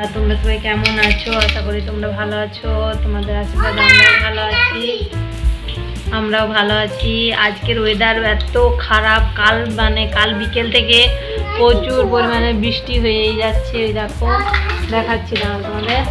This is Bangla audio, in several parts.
আর তোমরা সবাই কেমন আছো? আশা করি তোমরা ভালো আছো। তোমাদের আশীর্বাদ আমরাও ভালো আছি। আমরাও ভালো আছি। আজকের ওয়েদার এত খারাপ। কাল মানে কাল বিকেল থেকে প্রচুর পরিমাণে বৃষ্টি হয়েই যাচ্ছে। এই দেখো, দেখাচ্ছি না তোমাদের।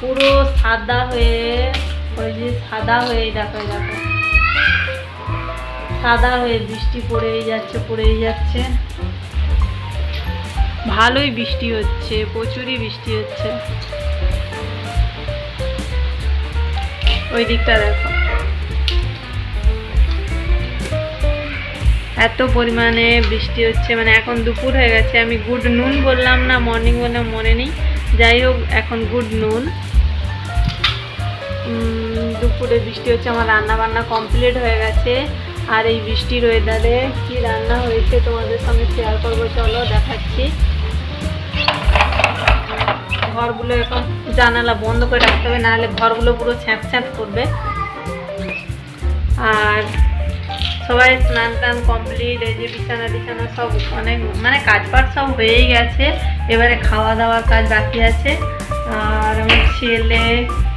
পুরো সাদা হয়ে, ওই যে সাদা হয়ে দেখো দেখো। সাদা হয়ে বৃষ্টি পড়েই যাচ্ছে পড়েই যাচ্ছে। ভালোই বৃষ্টি হচ্ছে, প্রচুরই বৃষ্টি হচ্ছে। ওই দিকটা দেখো। এত পরিমাণে বৃষ্টি হচ্ছে মানে এখন দুপুর হয়ে গেছে, আমি গুড নুন বললাম না মর্নিং বললাম, মনে নেই। যাই হোক, এখন গুড নুন দুপুরে বৃষ্টি হচ্ছে, আমার রান্না বান্না কমপ্লিট হয়ে গেছে। আর এই বৃষ্টির ওয়েদারে কি রান্না হয়েছে তোমাদের সঙ্গে শেয়ার করব? চলো, দেখাচ্ছি। ঘরগুলো এখন জানালা বন্ধ করে রাখতে হবে, নাহলে ঘরগুলো পুরো ছ্যাঁত ছ্যাঁত করবে। আর সবাই স্নান টান কমপ্লিট এই যে বিছানা টিছানা সব অনেক মানে কাজ পাট সব হয়েই গেছে। এবারে খাওয়া দাওয়ার কাজ বাকি আছে। আর আমার ছেলে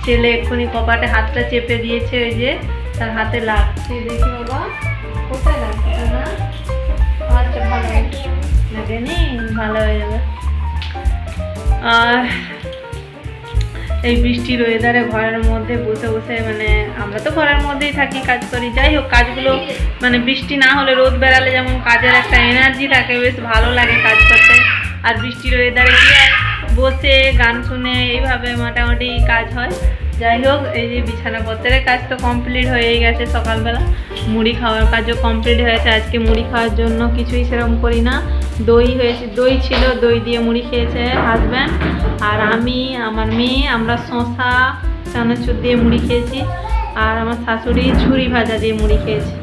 ছেলে এক্ষুনি কপাটে হাতটা চেপে দিয়েছে, ওই যে তার হাতে আচ্ছা আর এই বৃষ্টির ওয়েদারে ঘরের মধ্যে বসে বসে মানে আমরা তো ঘরের মধ্যেই থাকি, কাজ করি। যাই হোক, কাজগুলো মানে বৃষ্টি না হলে রোদ বেড়ালে যেমন কাজের একটা এনার্জি থাকে, বেশ ভালো লাগে কাজ করতে। আর বৃষ্টির ওয়েদারে কি বসে, গান শুনে, এইভাবে মোটামুটি কাজ হয়। যাই হোক, এই যে বিছানাপত্রের কাজ তো কমপ্লিট হয়েই গেছে সকালবেলা। মুড়ি খাওয়ার কাজও কমপ্লিট হয়েছে। আজকে মুড়ি খাওয়ার জন্য কিছুই সেরকম করি না। দই হয়েছে, দই ছিল, দই দিয়ে মুড়ি খেয়েছে হাজব্যান্ড আর আমি, আমার মেয়ে, আমরা শশা চানাচুর দিয়ে মুড়ি খেয়েছি। আর আমার শাশুড়ি ঝুরি ভাজা দিয়ে মুড়ি খেয়েছে।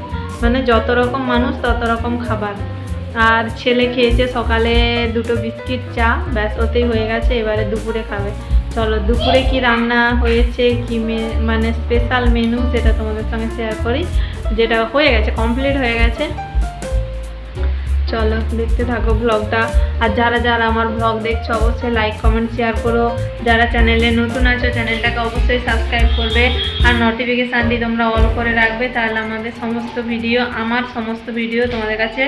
মানে যত রকম মানুষ, তত রকম খাবার। আর ছেলে খেয়েছে সকালে দুটো বিস্কিট চা। ব্যাস, ওতেই হয়ে গেছে। এবারে দুপুরে খাবে। চলো, দুপুরে কি রান্না হয়েছে, কি মানে স্পেশাল মেনু সেটা তোমাদের সঙ্গে শেয়ার করি, যেটা হয়ে গেছে কমপ্লিট হয়ে গেছে। চলো, দেখতে থাকো ব্লগটা আর যারা যারা আমার ব্লগ দেখছ, অবশ্যই লাইক কমেন্ট শেয়ার করো। যারা চ্যানেলে নতুন আছো চ্যানেলটাকে অবশ্যই সাবস্ক্রাইব করবে। আর নোটিফিকেশানটি তোমরা অল করে রাখবে, তাহলে আমাদের সমস্ত ভিডিও আমার সমস্ত ভিডিও তোমাদের কাছে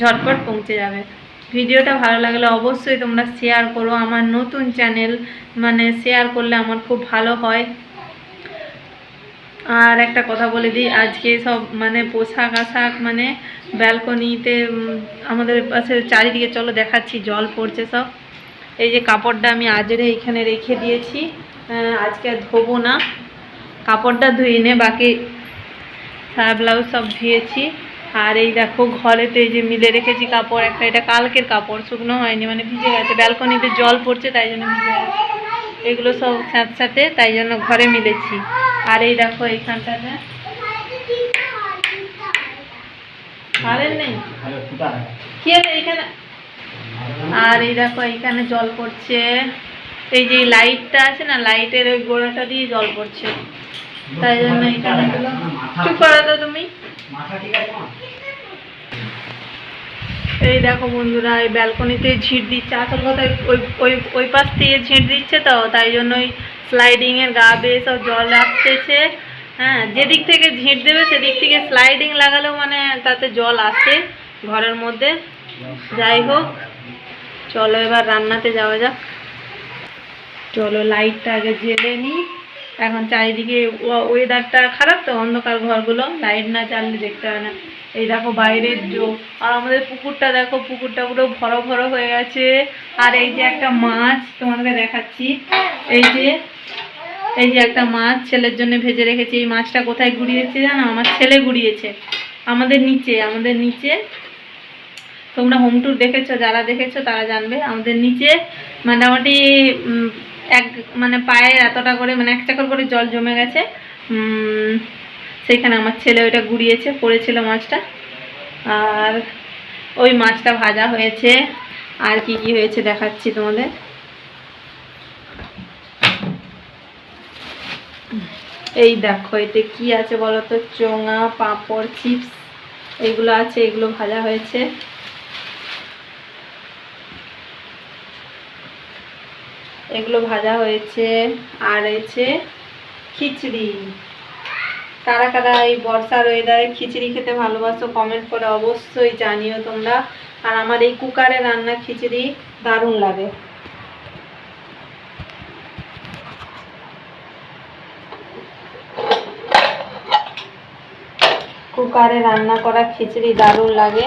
ঝটপট পৌঁছে যাবে। ভিডিওটা ভালো লাগলে অবশ্যই তোমরা শেয়ার করো আমার নতুন চ্যানেল মানে শেয়ার করলে আমার খুব ভালো হয়। আর একটা কথা বলে দিই, আজকে সব মানে পোশাক আশাক মানে ব্যালকনিতে আমাদের পাশে চারিদিকে, চলো দেখাচ্ছি, জল পড়ছে সব। এই যে কাপড়টা আমি আজরে এখানে রেখে দিয়েছি আজকে ধোবো না। কাপড়টা ধুয়ে নে, বাকি সায়া ব্লাউজ সব ধুয়েছি। আর এই দেখো ঘরেতে এই যে মিলে রেখেছি কাপড় একটা, এটা কালকের কাপড়, শুকনো হয়নি মানে ভিজে গেছে। ব্যালকনিতে জল পড়ছে, তাই জন্য ভিজে গেছে। এগুলো সব সাথে তাই জন্য ঘরে মিলেছি। আর এই দেখো এইখানটাতে নেই? আর এই দেখো এইখানে জল পড়ছে। এই যে লাইটটা আছে না, লাইটের ওই গোড়াটা দিয়ে জল পড়ছে। তাই জন্য এইখানে। চুপ করো তো তুমি। এই দেখো বন্ধুরা, এই ব্যালকনিতে ঝিঁট দিচ্ছে। আসল কথা, ওই ওই ওই পাশ থেকে ঝিঁট দিচ্ছে তো, তাই জন্য ওই স্লাইডিংয়ের গা বেয়ে সব জল আসতেছে। হ্যাঁ যেদিক থেকে ঝিঁট দেবে, সেদিক থেকে স্লাইডিং লাগালেও মানে তাতে জল আসে ঘরের মধ্যে। যাই হোক, চলো এবার রান্নাতে যাওয়া যাক। চলো লাইটটা আগে জেলে নিই। এখন চারিদিকে ওয়েদারটা খারাপ তো, অন্ধকার ঘরগুলো লাইট না জ্বাললে দেখতে হয় না। এই দেখো বাইরের জো আর আমাদের পুকুরটা দেখো, পুকুরটা পুরো ভরো ভরো হয়ে গেছে। আর এই যে একটা মাছ, তোমাদেরকে দেখাচ্ছি। এই যে এই যে একটা মাছ, ছেলের জন্য ভেজে রেখেছি। এই মাছটা কোথায় গুড়িয়েছে জানো? আমার ছেলে গুড়িয়েছে। আমাদের নিচে আমাদের নিচে। তোমরা হোম ট্যুর দেখেছ, যারা দেখেছ তারা জানবে। আমাদের নিচে মোটামুটি এক মানে পায়ে এতটা করে মানে এক চাকর করে জল জমে গেছে। উম, সেইখানে আমার ছেলে ওইটা গুড়িয়েছে পড়েছিল মাছটা। আর ওই মাছটা ভাজা হয়েছে। আর কি কি হয়েছে দেখাচ্ছি তোমাদের। এই দেখো এতে কি আছে বলো তো চোঙা পাঁপড় চিপস এগুলো আছে এগুলো ভাজা হয়েছে। এগুলো ভাজা হয়েছে। আর হয়েছে খিচড়ি। কারা কারা এই বর্ষার ওয়েদারে খিচড়ি খেতে ভালোবাসো কমেন্ট করে অবশ্যই জানিও তোমরা। আর আমার এই কুকারে রান্না খিচড়ি দারুণ লাগে। কুকারে রান্না করা খিচড়ি দারুণ লাগে।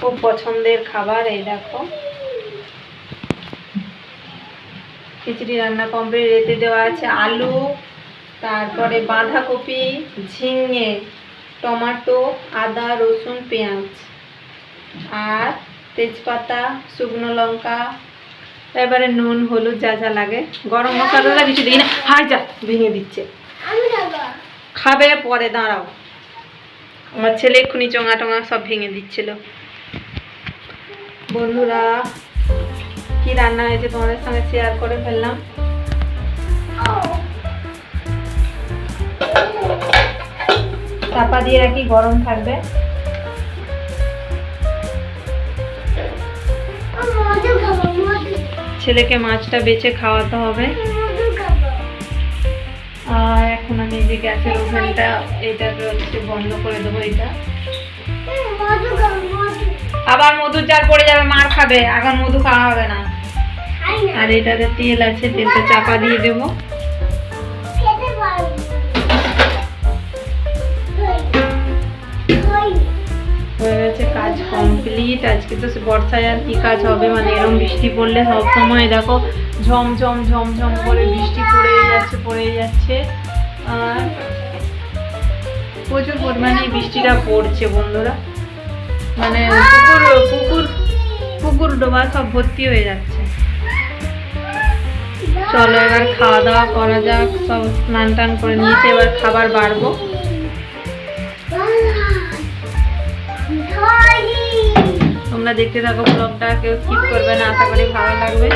খুব পছন্দের খাবার, এই দেখো। খিচড়ি রান্না কমপ্লিট রেতে দেওয়া আছে আলু তারপরে বাঁধাকপি ঝিঙে টমেটো আদা রসুন পেঁয়াজ আর তেজপাতা শুকনো লঙ্কা এবারে নুন হলুদ যা যা লাগে। গরম মশলা কিছু দিই না হাই যা ভেঙে দিচ্ছে। খাবে পরে দাঁড়াও। আমার ছেলে এক্ষুনি চোঙা টোঙা সব ভেঙে দিচ্ছিল। বন্ধুরা কি রান্না হয়েছে তোমাদের সঙ্গে শেয়ার করে ফেললাম। চাপা দিয়ে রাখি, গরম থাকবে। ছেলেকে মাছটা বেছে খাওয়াতে হবে। আর এখন আমি যে গ্যাসের ওভেনটা এটাকে হচ্ছে বন্ধ করে দেবো এটা। আবার মধুর জাল পড়ে যাবে, মার খাবে এখন মধু খাওয়া হবে না। আর এটাতে তেল আছে, তেলটা চাপা দিয়ে দেবো। হয়ে গেছে কাজ কমপ্লিট আজকে তো বর্ষায় আর কি কাজ হবে? মানে এরকম বৃষ্টি পড়লে সব সময় দেখো, ঝমঝম ঝমঝম করে বৃষ্টি পড়েই যাচ্ছে পড়েই যাচ্ছে। আর প্রচুর পরিমাণে বৃষ্টিটা পড়ছে বন্ধুরা। মানে পুকুর পুকুর পুকুর ডোবা সব ভর্তি হয়ে যাচ্ছে। চলো এবার খাওয়া দাওয়া করা যাক, সব স্নান টান করে নিয়েছে, এবার খাবার বাড়বো। তোমরা দেখতে থাকো ব্লগটা কেউ স্কিপ করবে না, আশা করি ভালো লাগবে।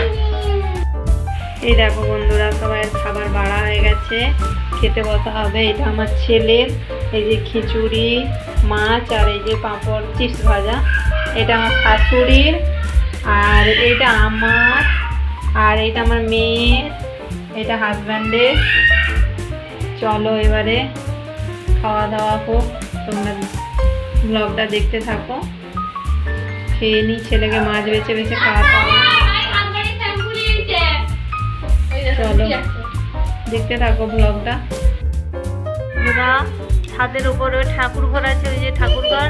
এই দেখো বন্ধুরা, সবাই খাবার বাড়া হয়ে গেছে। খেতে বসা হবে, এটা আমার ছেলের এই যে খিচুড়ি, মাছ, আর এই যে পাঁপড়, চিপস ভাজা। এটা আমার শাশুড়ির, আর এটা আমার আর এটা আমার মেয়ের এটা হাজব্যান্ডের চলো এবারে খাওয়া দাওয়া হোক, তোমরা ব্লগটা দেখতে থাকো। খেয়ে নিই ছেলেকে মাছ বেছে বেছে খাওয়া চলো, দেখতে থাকো ব্লগটা ছাদের উপরে ওই ঠাকুর ঘর আছে, ওই যে ঠাকুর ঘর।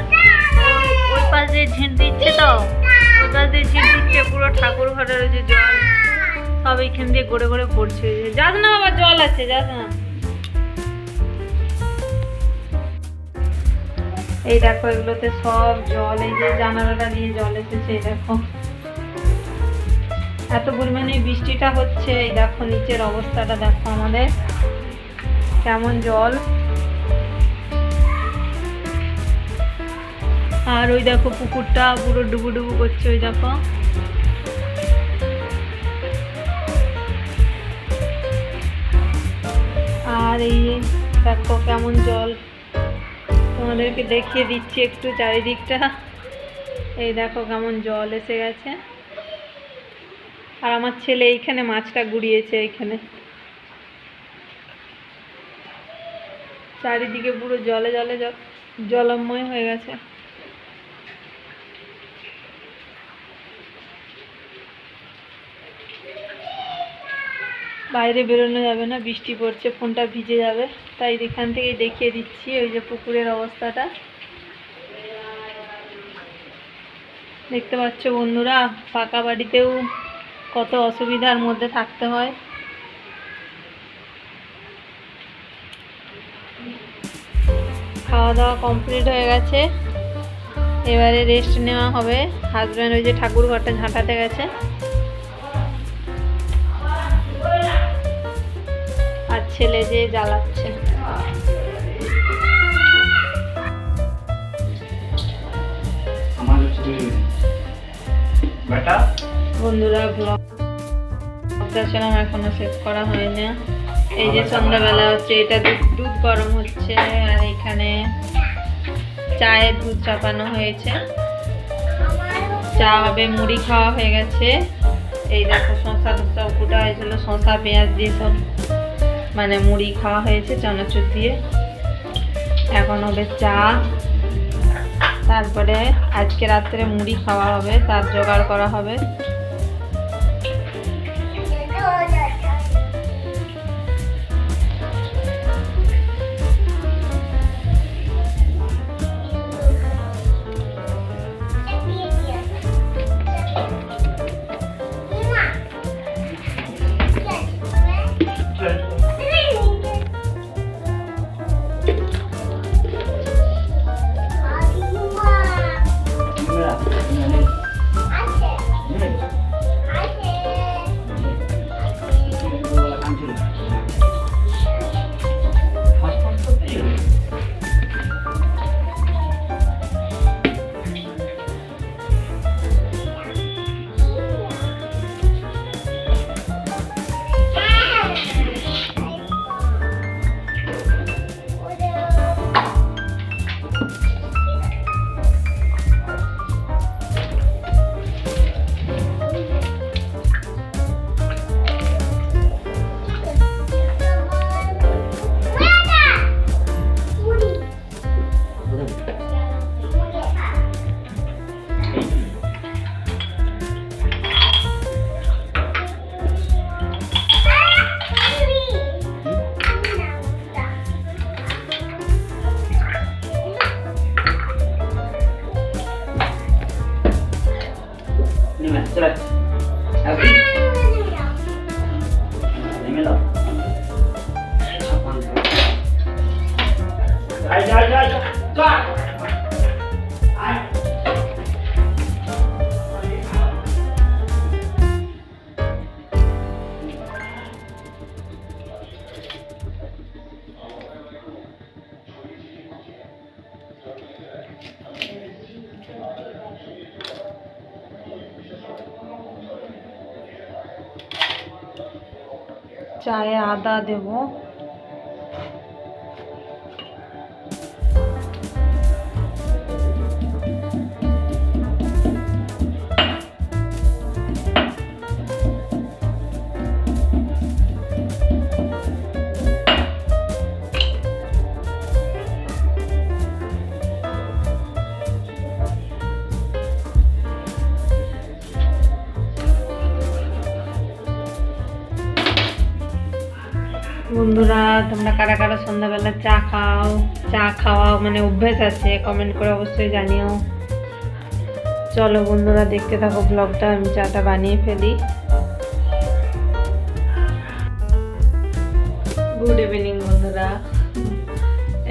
ওই- পাশ দিয়ে ঝিঁট দিচ্ছে তো, ওই পাশ দিয়ে ঝিঁট দিচ্ছে, পুরো ঠাকুর ঘরের ওই যে জল সব এইখান দিয়ে গড়ে গড়ে পড়ছে। যাস না বাবা, জল আছে, যাস না। এই দেখো, এগুলোতে সব জল, এই যে জানালাটা দিয়ে জল এসেছে, এই দেখো। এত পরিমাণে বৃষ্টিটা হচ্ছে, এই দেখো, নিচের অবস্থাটা দেখো আমাদের। কেমন জল। আর ওই দেখো পুকুরটা পুরো ডুবু ডুবু করছে, ওই দেখো। আর এই দেখো কেমন জল। তোমাদেরকে দেখিয়ে দিচ্ছি একটু চারিদিকটা। এই দেখো কেমন জল এসে গেছে। আর আমার ছেলে এইখানে মাছটা গুড়িয়েছে এইখানে। চারিদিকে পুরো জলে জলে জল জলময় হয়ে গেছে। বাইরে বেরোনো যাবে না, বৃষ্টি পড়ছে, ফোনটা ভিজে যাবে। তাই এখান থেকে দেখিয়ে দিচ্ছি ওই যে পুকুরের অবস্থাটা। দেখতে পাচ্ছ বন্ধুরা ফাঁকা বাড়িতেও কত অসুবিধার মধ্যে থাকতে হয়। খাওয়া দাওয়া কমপ্লিট হয়ে গেছে। এবারে রেস্ট নেওয়া হবে। হাজব্যান্ড ওই যে ঠাকুর ঘরটা ঝাঁটাতে গেছে। ছেলে যে জ্বালাচ্ছে। বন্ধুরা ব্লগটা ছিলাম এখনও সেভ করা হয় না এই যে সন্ধ্যাবেলা হচ্ছে এটা দুধ গরম হচ্ছে আর এখানে চায়ের দুধ চাপানো হয়েছে। চা হবে মুড়ি খাওয়া হয়ে গেছে। এই দেখো শসা টসা কুটা হয়েছিল শসা পেঁয়াজ দিয়ে সব মানে মুড়ি খাওয়া হয়েছে চানাচুর দিয়ে। এখন হবে চা। তারপরে আজকে রাত্রে মুড়ি খাওয়া হবে, তার জোগাড় করা হবে। চায়ে আদা দেব তোমরা কারা কারা সন্ধ্যাবেলা চা খাও? চা খাওয়া মানে অভ্যেস আছে কমেন্ট করে অবশ্যই জানিও। চলো বন্ধুরা, দেখতে থাকো ব্লগটা আমি চাটা বানিয়ে ফেলি। গুড ইভিনিং বন্ধুরা।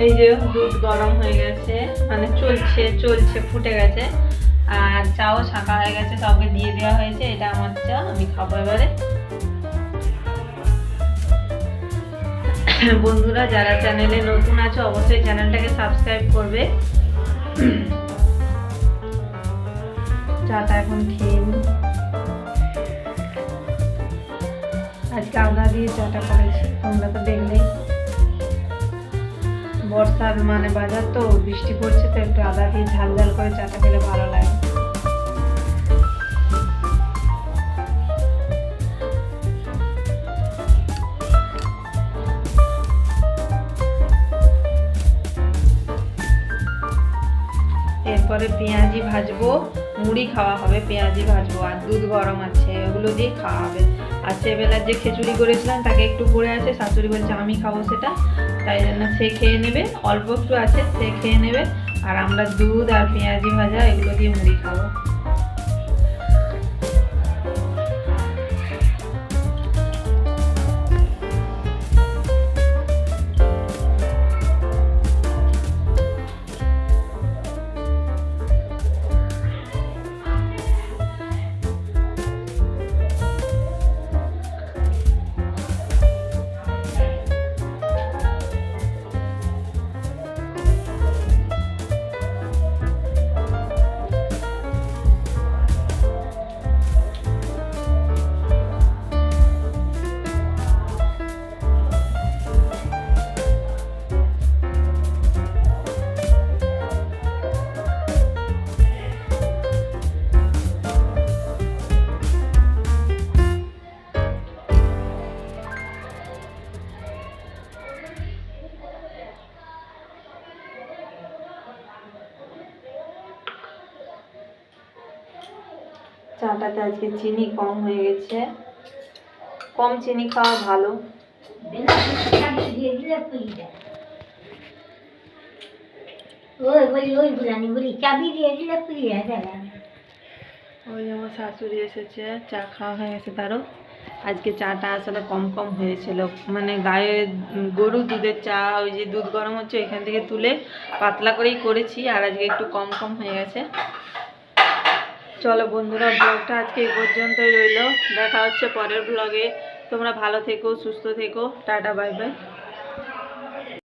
এই যে দুধ গরম হয়ে গেছে মানে চলছে চলছে, ফুটে গেছে। আর চাও ছাঁকা হয়ে গেছে, কাউকে দিয়ে দেওয়া হয়েছে, এটা আমার চা, আমি খাব এবারে। বন্ধুরা, যারা চ্যানেলে নতুন আছে, অবশ্যই চ্যানেলটাকে সাবস্ক্রাইব করবে। চাটা এখন খেয়ে আজকে আদা দিয়ে চাটা করেছি, তোমরা তো দেখলেই বর্ষার মানে বাজার তো, বৃষ্টি পড়ছে তো, একটু আদা দিয়ে ঝাল ঝাল করে চাটা খেলে ভালো লাগে। এরপরে পেঁয়াজি ভাজবো, মুড়ি খাওয়া হবে, পেঁয়াজি ভাজবো, আর দুধ গরম আছে, ওগুলো দিয়ে খাওয়া হবে। আর সেবেলার যে খিচুড়ি করেছিলাম, তাকে একটু পড়ে আছে, শাশুড়ি বলছে, আমি খাব সেটা। তাই জন্য সে খেয়ে নেবে, অল্প একটু আছে, সে খেয়ে নেবে, আর আমরা দুধ আর পেঁয়াজি ভাজা, এগুলো দিয়ে মুড়ি খাব। আজকে চিনি কম হয়ে গেছে। কম চিনি খাওয়া ভালো। ওই আমার শাশুড়ি এসেছে, চা খাওয়া হয়ে গেছে তারও। আজকে চাটা আসলে কম কম হয়েছিল। মানে গায়ে গরু দুধের চা, ওই যে দুধ গরম হচ্ছে এখান থেকে তুলে পাতলা করেই করেছি, আর আজকে একটু কম কম হয়ে গেছে। চলো বন্ধুরা ব্লগটা আজকে এই পর্যন্তই রইল। দেখা হচ্ছে পরের ব্লগে তোমরা ভালো থেকো, সুস্থ থেকো। Tata bye bye